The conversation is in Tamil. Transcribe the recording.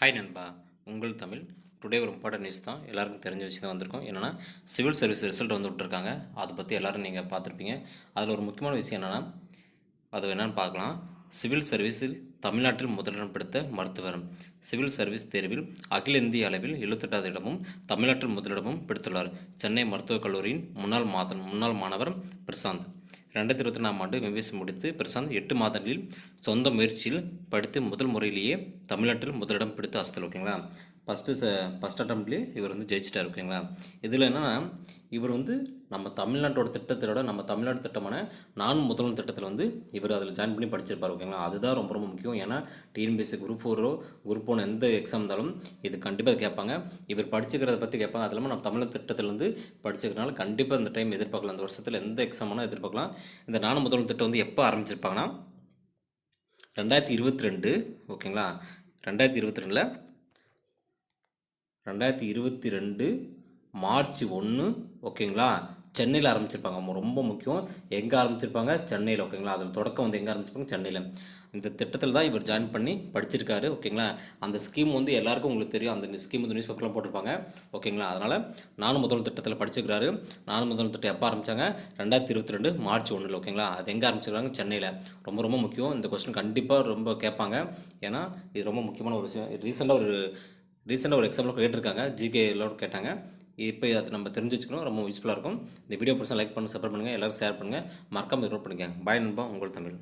ஹாய் நண்பா. உங்கள் தமிழ். டுடே ஒரு இம்பார்ட்டன் நியூஸ் தான். எல்லாருக்கும் தெரிஞ்ச விஷயம் தான் வந்திருக்கோம். என்னென்னா சிவில் சர்வீஸ் ரிசல்ட் வந்து விட்ருக்காங்க அதை பற்றி எல்லோரும் நீங்கள் பார்த்துருப்பீங்க. அதில் ஒரு முக்கியமான விஷயம் என்னென்னா அது என்னென்னு பார்க்கலாம். சிவில் சர்வீஸில் தமிழ்நாட்டில் முதலிடம் பிடித்த மருத்துவர். சிவில் சர்வீஸ் தேர்வில் அகில இந்திய அளவில் எழுபத்தெட்டாவது இடமும் தமிழ்நாட்டில் முதலிடமும் பிடித்துள்ளார். சென்னை மருத்துவக் கல்லூரியின் முன்னாள் மாதன் முன்னாள் மாணவர் பிரசாந்த். ரெண்டாயிரத்தி இருபத்தி நாலாம் ஆண்டு எம்பிஎஸ் முடித்து பிரசாந்த் எட்டு மாதங்களில் சொந்த முயற்சியில் படித்து முதல் முறையிலேயே தமிழ்நாட்டில் முதலிடம் பிடித்து அசத்தல் ஓகேங்களா? ஃபஸ்ட்டு ஃபஸ்ட் அட்டம்ப்ட்லேயே இவர் வந்து ஜெயிச்சிட்டார் ஓகேங்களா? இதில் என்னென்னா இவர் வந்து நம்ம தமிழ்நாட்டோட திட்டத்தோட நம்ம தமிழ்நாடு திட்டமான நான் முதல்வன் திட்டத்தில் வந்து இவர் அதில் ஜாயின் பண்ணி படிச்சிருப்பார் ஓகேங்களா அதுதான் ரொம்ப ரொம்ப முக்கியம். ஏன்னா TNPSC group four or group one எந்த எக்ஸாம் இருந்தாலும் இது கண்டிப்பாக கேட்பாங்க. இவர் படிச்சுக்கிறத பற்றி கேட்பாங்க. அது இல்லாமல் நம்ம தமிழ் திட்டத்திலேருந்து படிச்சுக்கிறனால கண்டிப்பாக இந்த டைம் எதிர்பார்க்கலாம். இந்த வருஷத்தில் எந்த எக்ஸாம் எதிர்பார்க்கலாம். இந்த நான் முதல்வன் திட்டம் வந்து எப்போ ஆரம்பிச்சிருப்பாங்கன்னா ரெண்டாயிரத்தி இருபத்தி ரெண்டு ஓகேங்களா ரெண்டாயிரத்தி இருபத்தி ரெண்டில் ரெண்டாயிரத்தி இருபத்தி ரெண்டு மார்ச் ஒன்று ஓகேங்களா? சென்னையில் ஆரம்பிச்சிருப்பாங்க. மு- ரொம்ப முக்கியம். எங்கே ஆரம்பிச்சிருப்பாங்க? சென்னையில் ஓகேங்களா? அதில் தொடக்கம் வந்து எங்கே ஆரம்பிச்சிருப்பாங்க? சென்னையில். இந்த திட்டத்தில் தான் இவர் ஜாயின் பண்ணி படிச்சிருக்காரு ஓகேங்களா? அந்த ஸ்கீம் வந்து எல்லாருக்கும் உங்களுக்கு தெரியும். அந்த ஸ்கீம் வந்து நியூஸ் பேப்பர்லாம் போட்டிருப்பாங்க ஓகேங்களா? அதனால் நானும் முதல் திட்டத்தில் படிச்சிருக்காரு நானும் முதல் திட்டம் எப்போ ஆரம்பித்தாங்க ரெண்டாயிரத்தி இருபத்தி ரெண்டு மார்ச் ஒன்றில் ஓகேங்களா? அது எங்கே ஆரம்பிச்சிருக்காங்க? சென்னையில். ரொம்ப ரொம்ப முக்கியம். இந்த கொஸ்டின் கண்டிப்பாக ரொம்ப கேட்பாங்க. ஏன்னா இது ரொம்ப முக்கியமான ஒரு விஷயம். ரீசெண்டாக ஒரு ரீசெண்டாக ஒரு எக்ஸாம்பிள் கேட்டிருக்காங்க. ஜிகே எல்லோரும் கேட்டாங்க. இப்போ அதை நம்ம தெரிஞ்சு வச்சுக்கணும். ரொம்ப யூஸ்ஃபுல்லாக இருக்கும். இந்த வீடியோ பிடிச்சா லைக் பண்ணுங்கள் சப்போர்ட் பண்ணுங்கள் எல்லோரும் ஷேர் பண்ணுங்கள் மறக்காமல் நோட் பண்ணிக்கங்க. பாய் நண்பா உங்கள் தமிழ்.